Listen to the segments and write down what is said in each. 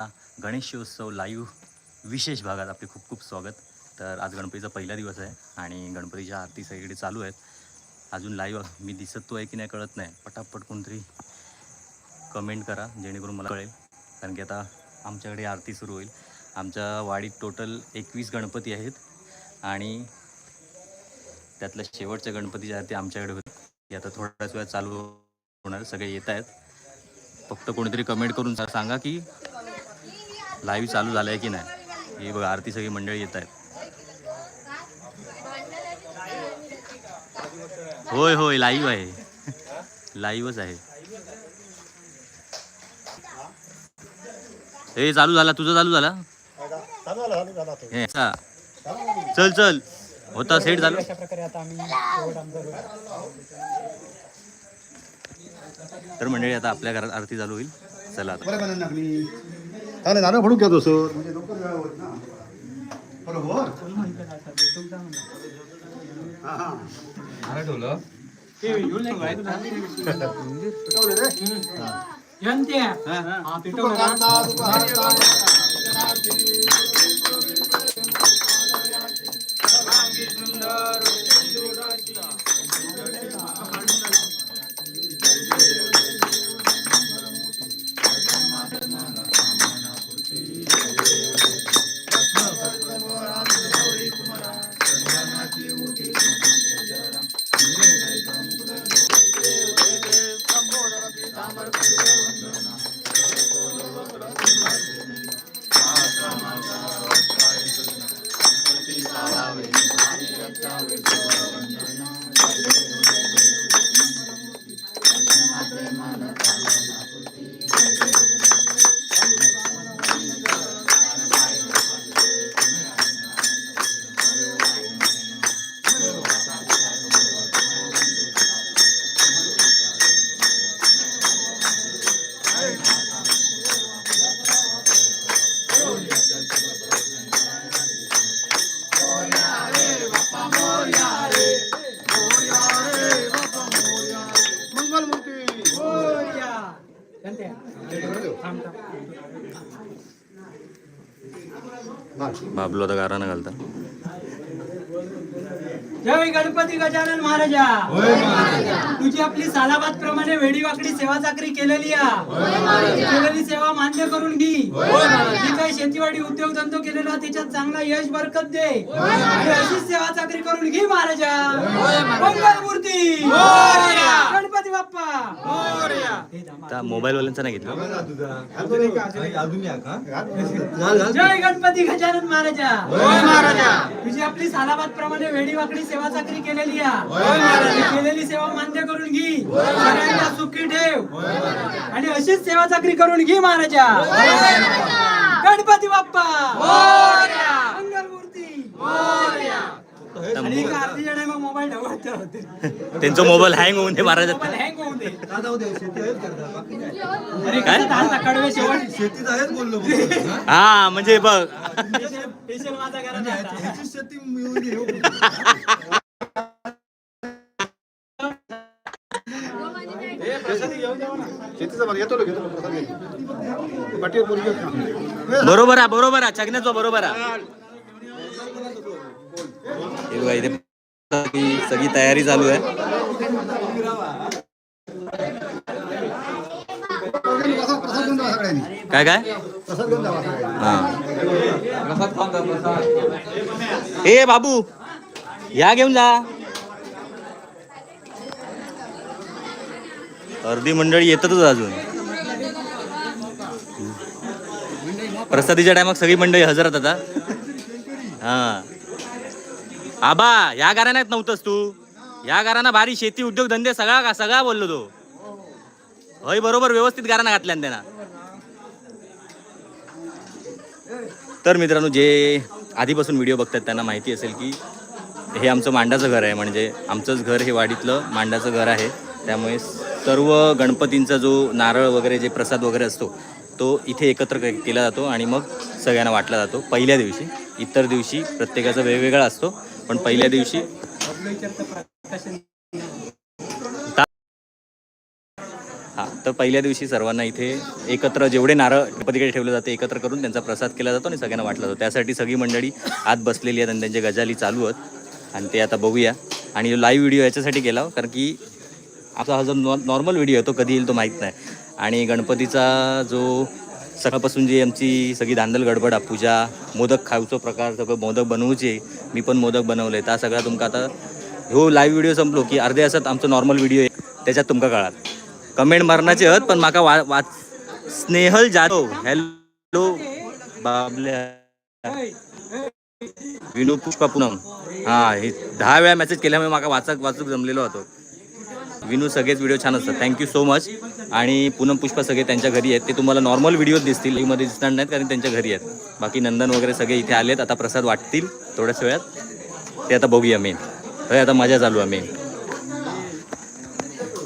Ganeshotsav live विशेष भागात आपले खूप खूप स्वागत. तर आज गणपतीचा पहिला दिवस आहे आणि गणपतीच्या आरती सगळीकडे चालू आहेत. अजून लाईव्ह मी दिसत तो आहे की नाही कळत नाही. पटापट कोणतरी कमेंट करा जेणेकरून मला कळेल. कारण की आता आमच्याकडे आरती सुरू होईल. आमच्या वाडीत टोटल एकवीस गणपती आहेत आणि त्यातल्या शेवटच्या गणपतीची आरती आमच्याकडे होती. ती आता थोड्याच वेळात चालू होणार सगळे येत आहेत. फक्त कोणीतरी कमेंट करून सांगा की लाईव्ह चालू झालं आहे की नाही? हे बघा आरती सगळी मंडळी येत आहेत. होय होय लाईव्ह आहे. लाईव्हच आहे. हे चालू झाला. तुझं चालू झाला? हे चल चल. होता सेट झालं. तर मंडळी आता आपल्या घरात आरती चालू होईल. चला नागली चालेल नारळ फोडून घेतो सर. म्हणजे लवकर वेळा होत ना. बरोबर? हां हां. मंगलमूर्ती बाबलो आता गारानं घालता जय गणपती गजानन महाराजा. तुझी आपली सालाबाद प्रमाणे वेडी वाकडी सेवा चाकरी केलेली आहे. केलेली सेवा मान्य करून घे. जी काही शेतीवाडी उद्योगधंदो केलेला त्याच्यात चांगला यश बरकत दे. आणि अशीच सेवा चाकरी करून घे महाराजा. मंगलमूर्ती. गणपती बाप्पा. हे धामा. आता मोबाईलवाल्यांचा नाही घेतलं. जय गणपती गजानन महाराजा. महाराजा. तुझी आपली सालाबाद प्रमाणे वेडी वाकडी सेवा चाकरी केलेली आहे केलेली सेवा मान्य करून घे. सगळ्यांना सुखी ठेव. आणि अशीच सेवा चाकरी करून घे महाराजा. गणपती बाप्पा! मंगलमूर्ती! आणि एका मोबाईल होते. त्यांचा मोबाईल हँग होऊन ते महाराज मोबाईल हँग होऊन दे. अरे काय? कसं झालं कडवे शेवट. शेतीत आहेच बोललो हा म्हणजे बघ. स्पेशल स्पेशल माझा घरात आता. शेती मिळून घे. शेतीचा भाग येतो ना, घेतो ना, प्रसाद घेतो. पाठीवर पोरगी आहेत ना. बरोबर आहे बरोबर आहे. छगण्याचं बरोबर आहे. इथे सगळी तयारी चालू आहे. काय काय? हा. ए बाबू या घेऊन जा. अर्धी मंडळी येतातच अजून. प्रसादीच्या टायमात सगळी मंडळी हजर आहेत आता. हा. आबा या घराण्यात नव्हतंस तू. या घराना भारी शेती उद्योगधंदे सगळा का सगळा बोललो तो. होय बरोबर व्यवस्थित घराना घातल्यान त्यांना. तर मित्रांनो जे आधीपासून व्हिडिओ बघतात त्यांना माहिती असेल की हे आमचं मांडाचं घर आहे. म्हणजे आमचंच घर हे वाडीतलं मांडाचं घर आहे. त्यामुळे सर्व गणपतींचा जो नारळ वगैरे जे प्रसाद वगैरे असतो तो इथे एकत्र केला जातो आणि मग सगळ्यांना वाटला जातो. पहिल्या दिवशी इतर दिवशी प्रत्येकाचा वेगवेगळा असतो पण पहिल्या दिवशी हां तर पहिल्या दिवशी सर्वांना इथे एकत्र जेवढे नारळ गणपतीकडे ठेवले जाते एकत्र करून त्यांचा प्रसाद केला जातो आणि सगळ्यांना वाटला जातो. त्यासाठी सगळी मंडळी आत बसलेली आहेत आणि त्यांच्या गजाली चालू आहेत. आणि ते आता बघूया. आणि लाईव्ह व्हिडिओ याच्यासाठी केला हो, कारण की आपला हा जो नॉ नॉर्मल व्हिडिओ आहे तो कधी येईल तो माहीत नाही. आणि गणपतीचा जो सकाळपासून जी आमची सगळी धांदल गडबड आहे, पूजा मोदक खाऊचो प्रकार सगळं मोदक बनवूचे मी पण मोदक बनवले त्या सगळा तुमका आता ह्यो लाईव्ह व्हिडिओ संपलो की अर्धे असत आमचं नॉर्मल व्हिडिओ आहे त्याच्यात तुमका कळात कमेंट मारण्याचे हत पण माका वा वाच स्नेहल जाधव हॅलो बाबल्या. विनू पुष्पा पूनम हा हे दहा वेळा मेसेज केल्यामुळे माका वाचक वाचूक जमलेलो होतो. विनू सगळेच व्हिडिओ छान असतात. थँक्यू सो मच आणि पूनम पुष्पा सगळे त्यांच्या घरी आहेत. ते तुम्हाला नॉर्मल व्हिडिओ दिसतील. मध्ये दिसणार नाहीत कारण त्यांच्या घरी आहेत. बाकी नंदन वगैरे सगळे इथे आलेत. आता प्रसाद वाटतील थोड्याच वेळात. ते आता बघूया मेन हे आता मजा चालू आहे मेन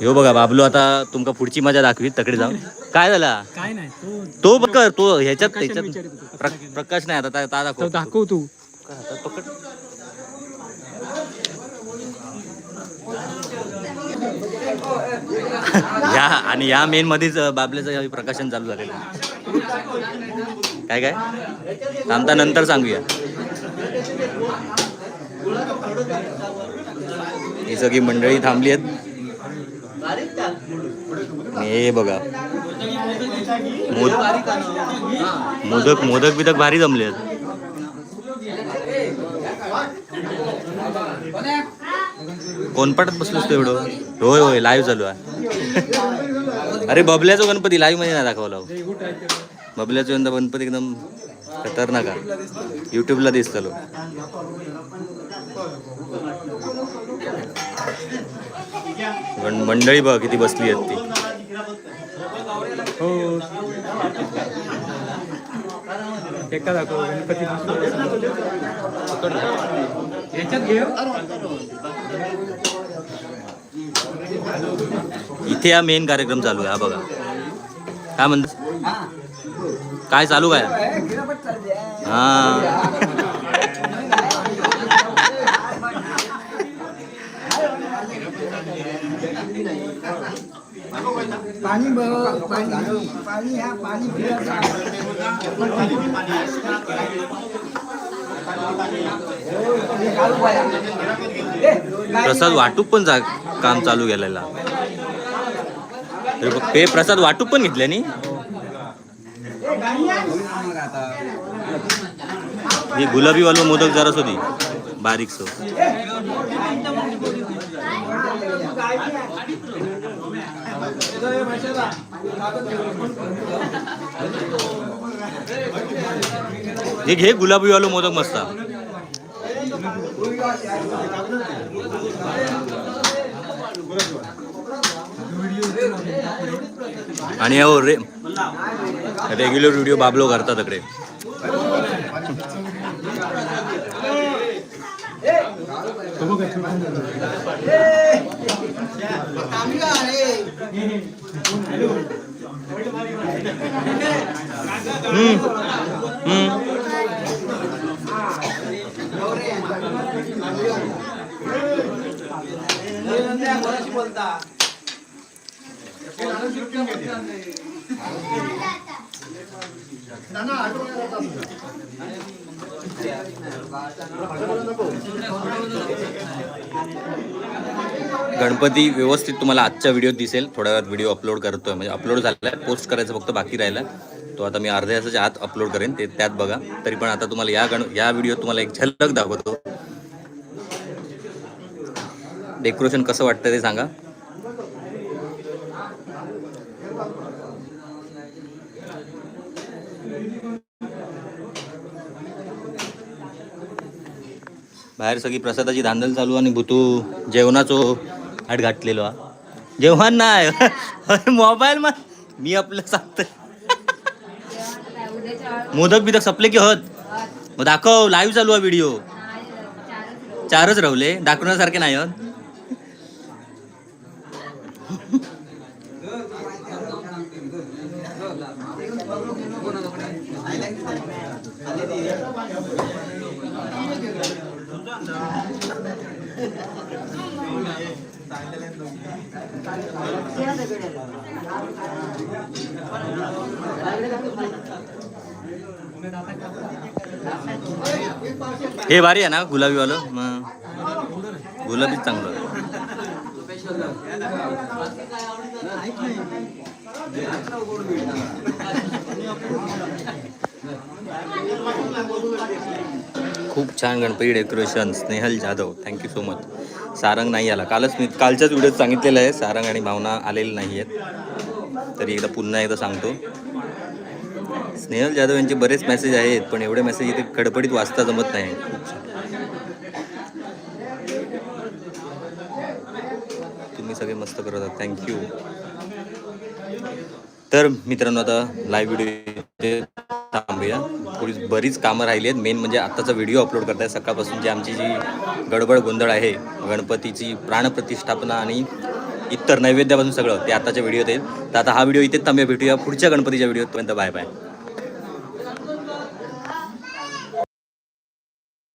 ह्यो बघा बाबलो आता तुमका पुढची मजा दाखवीत. तकडे जाऊन. काय झाला? काय नाही तो बघ तो ह्याच्यात प्रकाश त्याच्यात प्रकाश नाही आता दाखव. दाखव तू. पकड. या आणि या मेन मध्येच बाबल्याचं प्रकाशन चालू झालेलं आहे. काय काय? थांबता नंतर सांगूया. ही सगळी मंडळी थांबली आहेत. हे बघा. मोदक मोदक बिदक भारी जमले आहेत. कोण पडत बसलोस तेवढं एवढं? होय होय लाईव्ह चालू आहे. अरे बबल्याचा गणपती लाईव्हमध्ये नाही दाखवला हो. बबल्याचा यंदा गणपती एकदम खतरनाक युट्यूबला दिसतलो मंडळी बघ किती बसली आहेत ती. हो एका दाखव गणपती याच्यात इथे हा मेन कार्यक्रम चालू आहे हा बघा. काय म्हणत? काय चालू काय? हा. पाणी पाणी. पाणी प्रसाद वाटूक पण जा काम चालू केलेला. अरे ते प्रसाद वाटूक पण घेतले नी. हे गुलाबी वालो मोदक जरा होती बारीक सो. हे घे गुलाबी वालो मोदक मस्त आहे. आणि हो रे रेग्युलर व्हिडिओ बाबलो करतात तकडे बोलता गणपती व्यवस्थित तुम्हाला आजच्या व्हिडिओत दिसेल. थोड्या वेळात व्हिडिओ अपलोड करतोय. म्हणजे अपलोड झालेला आहे पोस्ट करायचं फक्त बाकी राहिला. तो आता मी अर्ध्या तासाच्या आत अपलोड करेन. ते त्यात बघा. तरी पण आता तुम्हाला या गण या व्हिडिओत तुम्हाला एक झलक दाखवतो. डेकोरेशन कसं वाटतं ते सांगा. बाहेर सगळी प्रसादाची धांदल चालू आणि भूतू जेवणाचो हाट घातलेलो हा. जेवण नाही. मोबाईल मा मी आपलं सांगतो मोदक बिदक सपले की हत. मग दाखव लाईव्ह चालू आहे व्हिडिओ चारच रावले दाखवण्यासारखे नाही हत. हे भारी आहे ना गुलाबीवालं. मग गुलाबीच चांगलं. खूप छान Ganpati decoration Snehal Jadhav thank you so much Sarang नाही आला. कालच मी कालच्याच व्हिडिओत सांगितलेलं आहे. सारंग आणि भावना आलेले नाही आहेत. तरी एकदा पुन्हा एकदा सांगतो. स्नेहल जाधव यांचे बरेच मेसेज आहेत पण एवढे मेसेज इथे कडपडीत वाचता जमत नाही. तुम्ही सगळे मस्त करत आहात. थँक्यू तर मित्रांनो आता लाईव्ह व्हिडिओ थांबूया. थोडी बरीच कामं राहिली आहेत. मेन म्हणजे आत्ताचा व्हिडिओ अपलोड करताय. सकाळपासून जी आमची जी गडबड गोंधळ आहे गणपतीची प्राणप्रतिष्ठापना आणि इतर नैवेद्यापासून सगळं ते आताच्या व्हिडिओत येईल तर आता हा व्हिडिओ इथेच थांबूया. भेटूया पुढच्या गणपतीच्या व्हिडिओपर्यंत बाय बाय